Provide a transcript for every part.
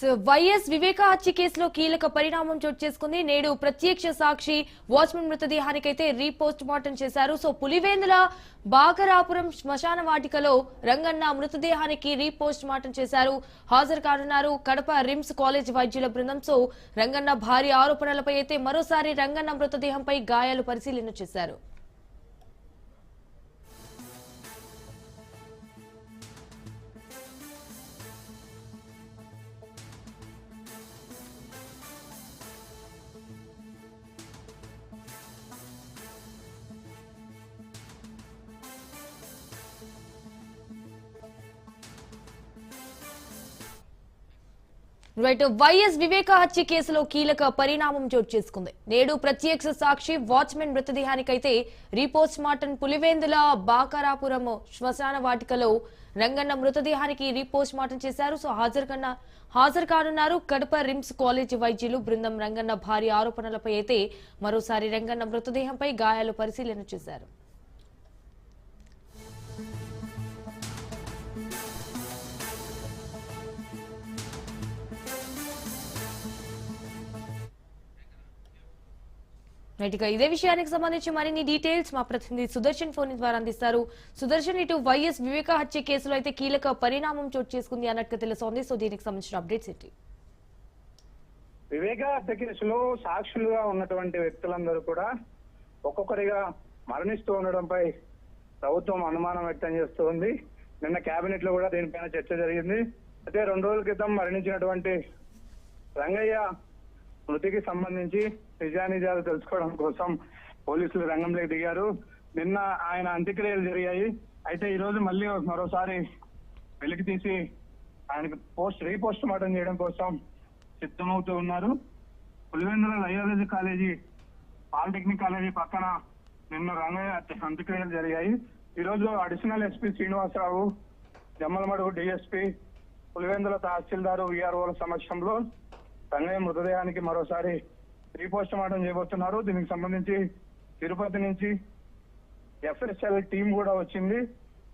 So YS వివేక హత్య కేసులో కీలక పరిణామం చోటు చేసుకుంది. నేడు ప్రత్యక్ష సాక్షి వాచ్మెన్ మృతదేహానికైతే రీపోస్ట్ మార్టం చేశారు. సో పులివేందుల బాగరాపురం శ్మశాన వాటికలో రంగన్న మృతదేహానికి రీపోస్ట్ మార్టం చేశారు. హాజరు కానున్నారు కడప రిమ్స్ కాలేజ్ వైద్యుల బృందం. సో రంగన్న భారీ ఆరోపణలపై అయితే మరోసారి రంగన్న మృతదేహంపై గాయాలు పరిశీలన చేశారు. రైట్ వైఎస్ వివేక హత్య కేసులో కీలక పరిణామం చోటు చేసుకుంది. నేడు ప్రత్యక్ష సాక్షి watchman మృతదేహానికైతే re post mortem Pulivendula Bakarapuram శ్మశాన వాటికలో రంగన్న మృతదేహానికి రీపోస్ట్ మార్టం చేశారు. సో హాజరు కన్నా హాజరు కానున్నారు కడప రిమ్స్ కాలేజీ వైద్యులు. బృందం రంగన్న భారీ ఆరోపణలపై అయితే మరోసారి రంగన్న మృతదేహంపై గాయాలు పరిశీలన చేశారు. రైట్ ఇదే విషయానికి సంబంధించి మరిన్ని డీటెయిల్స్ మా ప్రతినిధి సుదర్శన్ ఫోన్ ద్వారా అందిస్తారు. సుదర్శన్ ఇటు వైఎస్ వివేక హత్య కేసులో అయితే కీలక పరిణామం చోటు చేసుకుంది అన్నట్టుగా తెలుస్తోంది. సో దీనికి సంబంధించిన అప్డేట్స్ ఏంటి? వివేక హత్య కేసులో సాక్షులుగా ఉన్నటువంటి వ్యక్తులందరూ కూడా ఒక్కొక్కరిగా మరణిస్తూ ఉండడంపై ప్రభుత్వం అనుమానం వ్యక్తం చేస్తోంది నిన్న కేబినెట్లో కూడా దీనిపైన చర్చ జరిగింది. అయితే రెండు రోజుల క్రితం మరణించినటువంటి రంగయ్య మృతికి సంబంధించి నిజానిజాలు తెలుసుకోవడం కోసం పోలీసులు రంగంలోకి దిగారు. నిన్న ఆయన అంత్యక్రియలు జరిగాయి. అయితే ఈ రోజు మళ్ళీ మరోసారి వెలికి తీసి ఆయనకు పోస్ట్ రీపోస్ట్ మార్టం చేయడం కోసం సిద్ధమవుతూ ఉన్నారు. పులివెందుల లయోలజీ కాలేజీ పాలిటెక్నిక్ కాలేజీ పక్కన నిన్న రంగయ్య అంత్యక్రియలు జరిగాయి. ఈ రోజు additional SP Srinivasarao Jammalamadugu DSP Pulivendula tahsildar విఆర్ఓల సమక్షంలో రంగయ్య మృతదేహానికి మరోసారి రీపోస్ట్ మార్టం చేయబోతున్నారు. దీనికి సంబంధించి తిరుపతి నుంచి ఎఫ్ఎస్ఎల్ టీం కూడా వచ్చింది.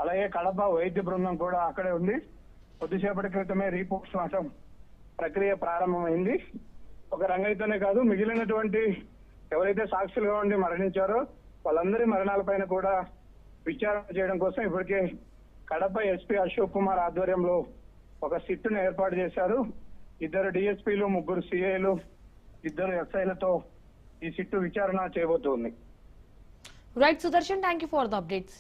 అలాగే కడప వైద్య బృందం కూడా అక్కడే ఉంది. కొద్దిసేపటి క్రితమే రీపోస్ట్ మార్టం ప్రక్రియ ప్రారంభమైంది. ఒక రంగైతేనే కాదు మిగిలినటువంటి ఎవరైతే సాక్షులుగా ఉండి మరణించారో వాళ్ళందరి మరణాలపైన కూడా విచారణ చేయడం కోసం ఇప్పటికే కడప ఎస్పీ అశోక్ కుమార్ ఆధ్వర్యంలో ఒక సిట్టును ఏర్పాటు చేశారు. ఇద్దరు డిఎస్పీలు ముగ్గురు సిఐలు ఇద్దరు ఎస్ఐలతో ఈ సిట్టు విచారణ చేయబోతోంది. Right Sudarshan thank you for the updates